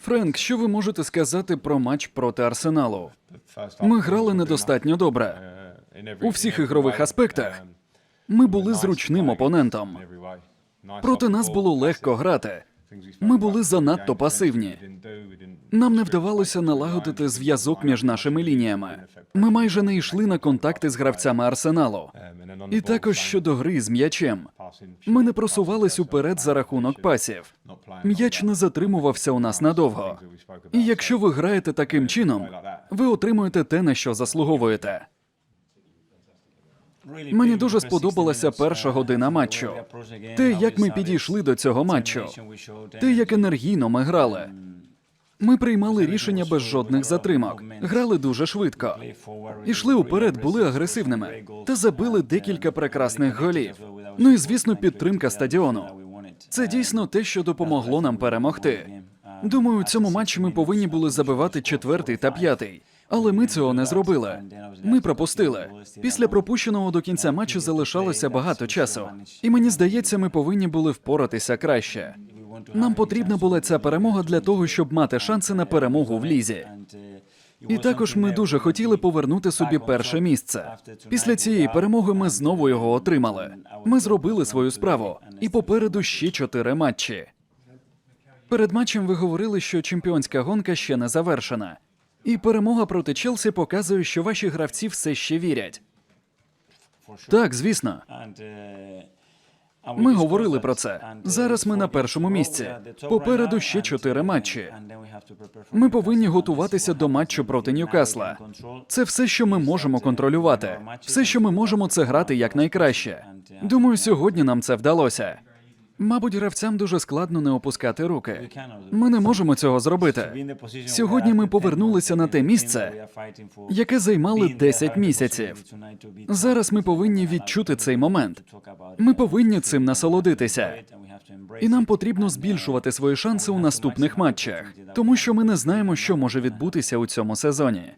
Френк, що ви можете сказати про матч проти Арсеналу? Ми грали недостатньо добре. У всіх ігрових аспектах. Ми були зручним опонентом. Проти нас було легко грати. Ми були занадто пасивні. Нам не вдавалося налагодити зв'язок між нашими лініями. Ми майже не йшли на контакти з гравцями арсеналу. І також щодо гри з м'ячем. Ми не просувались уперед за рахунок пасів. М'яч не затримувався у нас надовго. І якщо ви граєте таким чином, ви отримуєте те, на що заслуговуєте. Мені дуже сподобалася перша година матчу. Те, як ми підійшли до цього матчу, те, як енергійно ми грали. Ми приймали рішення без жодних затримок, грали дуже швидко. Ішли уперед, були агресивними та забили декілька прекрасних голів. Ну і звісно, підтримка стадіону. Це дійсно те, що допомогло нам перемогти. Думаю, у цьому матчі ми повинні були забивати четвертий та п'ятий. Але ми цього не зробили. Ми пропустили. Після пропущеного до кінця матчу залишалося багато часу. І мені здається, ми повинні були впоратися краще. Нам потрібна була ця перемога для того, щоб мати шанси на перемогу в лізі. І також ми дуже хотіли повернути собі перше місце. Після цієї перемоги ми знову його отримали. Ми зробили свою справу, і попереду ще чотири матчі. Перед матчем ви говорили, що чемпіонська гонка ще не завершена. І перемога проти Челсі показує, що ваші гравці все ще вірять. Так, звісно. Ми говорили про це. Зараз ми на першому місці. Попереду ще чотири матчі. Ми повинні готуватися до матчу проти Ньюкасла. Це все, що ми можемо контролювати. Все, що ми можемо, це грати якнайкраще. Думаю, сьогодні нам це вдалося. Мабуть, гравцям дуже складно не опускати руки. Ми не можемо цього зробити. Сьогодні ми повернулися на те місце, яке займали 10 місяців. Зараз ми повинні відчути цей момент. Ми повинні цим насолодитися. І нам потрібно збільшувати свої шанси у наступних матчах, тому що ми не знаємо, що може відбутися у цьому сезоні.